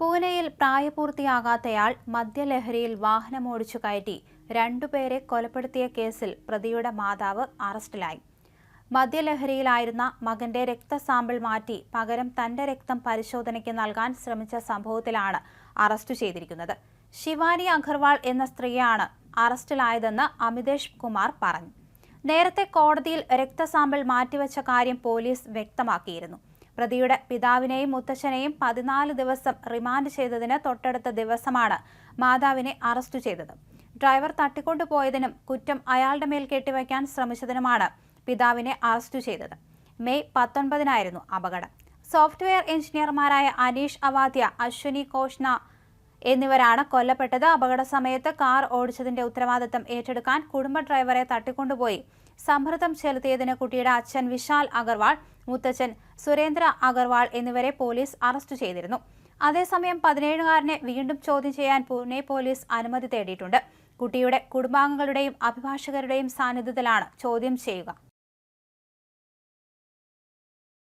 പൂനെയിൽ പ്രായപൂർത്തിയാകാത്തയാൾ മദ്യലഹരിയിൽ വാഹനമോടിച്ചു കയറ്റി രണ്ടുപേരെ കൊലപ്പെടുത്തിയ കേസിൽ പ്രതിയുടെ മാതാവ് അറസ്റ്റിലായി. മദ്യലഹരിയിലായിരുന്ന മകന്റെ രക്തസാമ്പിൾ മാറ്റി പകരം തന്റെ രക്തം പരിശോധനയ്ക്ക് നൽകാൻ ശ്രമിച്ച സംഭവത്തിലാണ് അറസ്റ്റ് ചെയ്തിരിക്കുന്നത്. ശിവാനി അഗർവാൾ എന്ന സ്ത്രീയാണ് അറസ്റ്റിലായതെന്ന് അമിതേഷ് കുമാർ പറഞ്ഞു. നേരത്തെ കോടതിയിൽ രക്തസാമ്പിൾ മാറ്റിവെച്ച കാര്യം പോലീസ് വ്യക്തമാക്കിയിരുന്നു. പ്രതിയുടെ പിതാവിനെയും മുത്തച്ഛനെയും പതിനാല് ദിവസം റിമാൻഡ് ചെയ്തതിന് തൊട്ടടുത്ത ദിവസമാണ് മാതാവിനെ അറസ്റ്റ് ചെയ്തത്. ഡ്രൈവർ തട്ടിക്കൊണ്ടുപോയതിനും കുറ്റം അയാളുടെ മേൽ കെട്ടിവയ്ക്കാൻ ശ്രമിച്ചതിനുമാണ് പിതാവിനെ അറസ്റ്റ് ചെയ്തത്. മെയ് പത്തൊൻപതിനായിരുന്നു അപകടം. സോഫ്റ്റ്വെയർ എഞ്ചിനീയർമാരായ അനീഷ് അവാദ്യ അശ്വിനി കോഷ്ന എന്നിവരാണ് കൊല്ലപ്പെട്ടത്. അപകട സമയത്ത് കാർ ഓടിച്ചതിന്റെ ഉത്തരവാദിത്തം ഏറ്റെടുക്കാൻ കുടുംബ ഡ്രൈവറെ തട്ടിക്കൊണ്ടുപോയി. സമ്മർദ്ദം ചെലുത്തിയതിന് കുട്ടിയുടെ അച്ഛൻ വിശാൽ അഗർവാൾ മുത്തച്ഛൻ സുരേന്ദ്ര അഗർവാൾ എന്നിവരെ പോലീസ് അറസ്റ്റ് ചെയ്തിരുന്നു. അതേസമയം പതിനേഴുകാരനെ വീണ്ടും ചോദ്യം ചെയ്യാൻ പൂനെ പോലീസ് അനുമതി തേടിയിട്ടുണ്ട്. കുട്ടിയുടെ കുടുംബാംഗങ്ങളുടെയും അഭിഭാഷകരുടെയും സാന്നിധ്യത്തിലാണ് ചോദ്യം ചെയ്യുക.